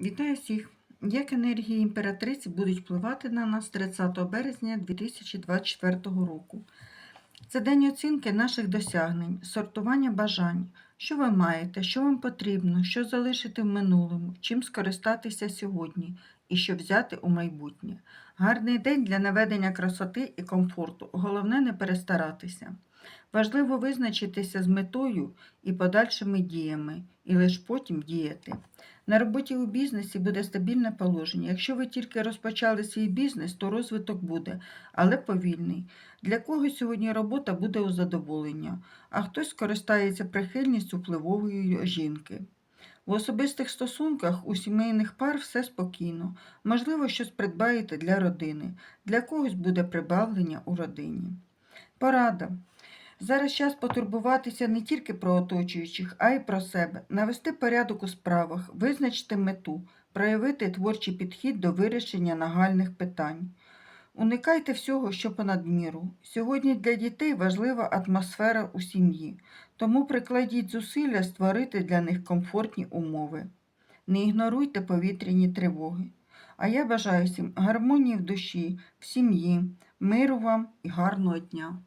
Вітаю всіх! Як енергії імператриці будуть впливати на нас 30 березня 2024 року? Це день оцінки наших досягнень, сортування бажань, що ви маєте, що вам потрібно, що залишити в минулому, чим скористатися сьогодні і що взяти у майбутнє. Гарний день для наведення красоти і комфорту. Головне не перестаратися. Важливо визначитися з метою і подальшими діями, і лише потім діяти. На роботі у бізнесі буде стабільне положення. Якщо ви тільки розпочали свій бізнес, то розвиток буде, але повільний. Для когось сьогодні робота буде у задоволення, а хтось скористається прихильністю впливової жінки. В особистих стосунках у сімейних пар все спокійно. Можливо, щось придбаєте для родини. Для когось буде прибавлення у родині. Порада. Зараз час потурбуватися не тільки про оточуючих, а й про себе, навести порядок у справах, визначити мету, проявити творчий підхід до вирішення нагальних питань. Уникайте всього, що понад міру. Сьогодні для дітей важлива атмосфера у сім'ї, тому прикладіть зусилля створити для них комфортні умови. Не ігноруйте повітряні тривоги. А я бажаю всім гармонії в душі, в сім'ї, миру вам і гарного дня.